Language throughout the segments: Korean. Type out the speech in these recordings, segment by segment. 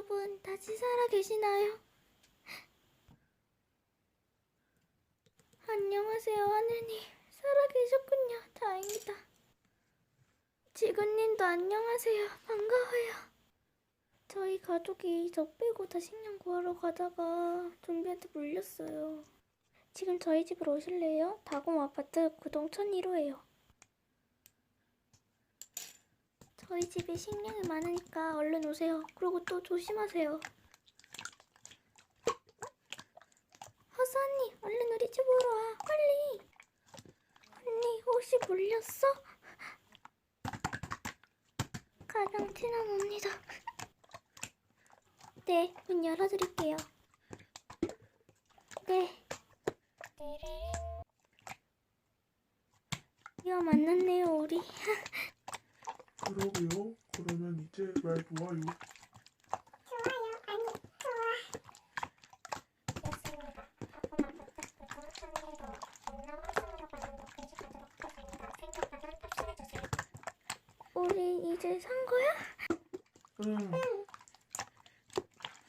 여러분, 다시 살아 계시나요? 안녕하세요, 하늘님. 살아 계셨군요. 다행이다. 지구님도 안녕하세요. 반가워요. 저희 가족이 저 빼고 다 식량 구하러 가다가 좀비한테 물렸어요. 지금 저희 집으로 오실래요? 다공 아파트 구동 1001호예요. 저희 집에 식량이 많으니까 얼른 오세요. 그리고 또 조심하세요. 허수 언니, 얼른 우리 집으로 와. 빨리. 언니, 혹시 물렸어? 가장 친한 언니다. 네, 문 열어드릴게요. 네. 이거 만났네요, 우리. 그러게요. 그러면 이제 말. 좋아요. 아니, 좋아. 바쁜 하겠습니다. 생각나면 탑승해주세요. 우리 이제 산 거야? 응.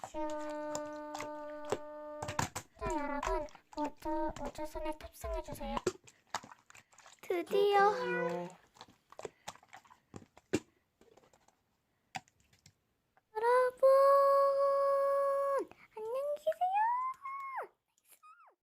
슈... 자, 여러분, 모두 우주선에 탑승해주세요. 드디어 그러게요.